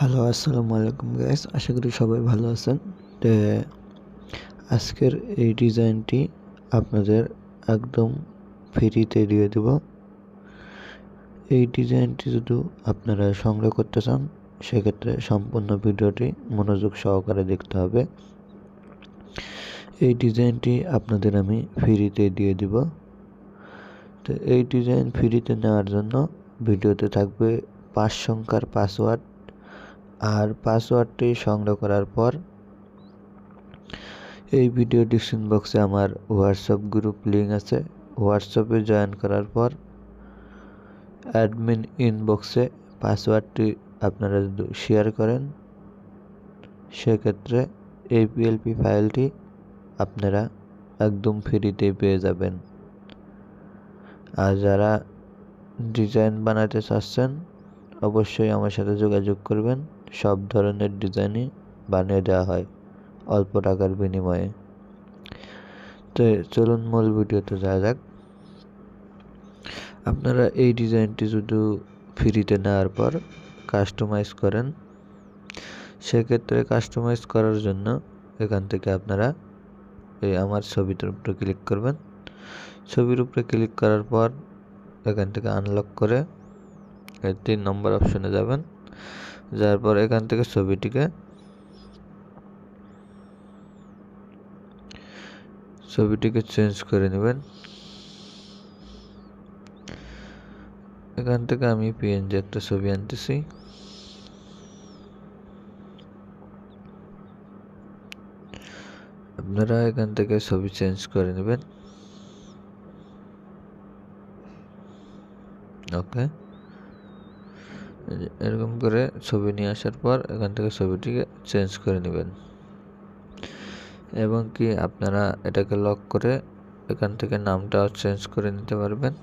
Hello আসসালামু আলাইকুম guys আশা করি সবাই ভালো আছেন। তো, আজকের এই ডিজাইনটি আপনাদের একদম ফ্রিতে দিয়ে দেব। এই ডিজাইনটি যদি আপনারা সংগ্রহ করতে চান, সেক্ষেত্রে সম্পূর্ণ ভিডিওটি মনোযোগ সহকারে দেখতে হবে। এই ডিজাইনটি আপনাদের আমি ফ্রিতে দিয়ে দিব। তো, এই ডিজাইন ফ্রিতে নেওয়ার জন্য ভিডিওতে থাকবে পাঁচ সংখ্যার পাসওয়ার্ড আর পাসওয়ার্ডটি সংগ্রহ করার পর এই ভিডিও ডিসক্রিপশন বক্সে আমার হোয়াটসঅ্যাপ গ্রুপ লিঙ্ক আছে। হোয়াটসঅ্যাপে জয়েন করার পর অ্যাডমিন ইনবক্সে পাসওয়ার্ডটি আপনারা শেয়ার করেন। সেক্ষেত্রে এই পিএলপি ফাইলটি আপনারা একদম ফ্রিতে পেয়ে যাবেন। আর যারা ডিজাইন বানাতে চাচ্ছেন, অবশ্যই আমার সাথে যোগাযোগ করবেন। সব ধরনের ডিজাইনই বানিয়ে দেওয়া হয় অল্প টাকার বিনিময়ে। তো চলুন মূল ভিডিওতে যাওয়া যাক। আপনারা এই ডিজাইনটি শুধু ফ্রিতে নেওয়ার পর কাস্টমাইজ করেন। সেক্ষেত্রে কাস্টমাইজ করার জন্য এখান থেকে আপনারা এই আমার ছবিটার উপরে ক্লিক করবেন। ছবির উপরে ক্লিক করার পর এখান থেকে আনলক করে তিন নম্বর অপশনে যাবেন। যার পর এখান থেকে ছবিটিকে ছবিটিকে চেঞ্জ করে নেবেন। এখান থেকে আমি পিএনজি একটা ছবি আনতেছি। আপনারা এখান থেকে ছবি চেঞ্জ করে নেবেন। ওকে। এরকম করে ছবি নিয়ে আসার পর এখান থেকে ছবিটিকে চেঞ্জ করে নেবেন। এবং কি আপনারা এটাকে লক করে এখান থেকে নামটাও চেঞ্জ করে নিতে পারবেন।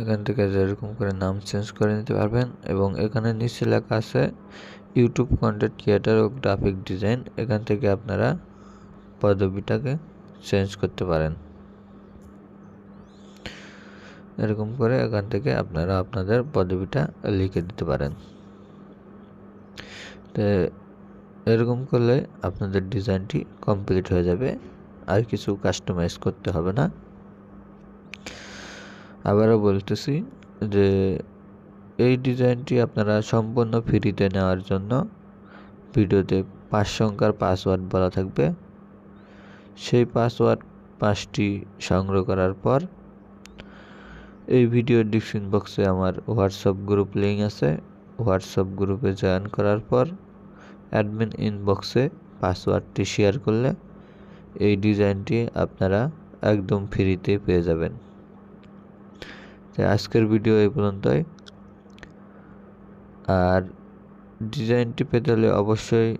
এখান থেকে যেরকম করে নাম চেঞ্জ করে নিতে পারবেন এবং এখানে নিচে লেখা আছে ইউটিউব কন্টেন্ট ক্রিয়েটার ও গ্রাফিক ডিজাইন এখান থেকে আপনারা পদবিটাকে চেঞ্জ করতে পারেন। এরকম করে এখান থেকে আপনারা আপনাদের পদবিটা লিখে দিতে পারেন। তো এরকম করলে আপনাদের ডিজাইনটি কমপ্লিট হয়ে যাবে, আর কিছু কাস্টমাইজ করতে হবে না। আবারও বলতেছি যে, এই ডিজাইনটি আপনারা সম্পূর্ণ ফ্রিতে নেওয়ার জন্য ভিডিওতে পাঁচ সংখ্যার পাসওয়ার্ড বলা থাকবে। সেই পাসওয়ার্ড পাঁচটি সংগ্রহ করার পর এই ভিডিও ডিসক্রিপশন বক্সে আমার হোয়াটসঅ্যাপ গ্রুপ লিঙ্ক আছে। হোয়াটসঅ্যাপ গ্রুপে জয়েন করার পর অ্যাডমিন ইনবক্সে পাসওয়ার্ডটি শেয়ার করলে এই ডিজাইনটি আপনারা একদম ফ্রিতে পেয়ে যাবেন। তাই আজকের ভিডিও এই পর্যন্তই। আর ডিজাইনটি পেতে হলে অবশ্যই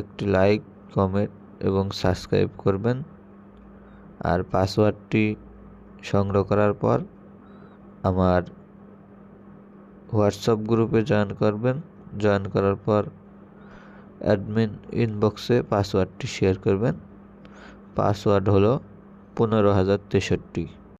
একটি লাইক কমেন্ট এবং সাবস্ক্রাইব করবেন। আর পাসওয়ার্ডটি সংগ্রহ করার পর আমার হোয়াটসঅ্যাপ গ্রুপে জয়েন করবেন। জয়েন করার পর অ্যাডমিন ইনবক্সে পাসওয়ার্ডটি শেয়ার করবেন। পাসওয়ার্ড হলো পনেরো হাজার তেষট্টি।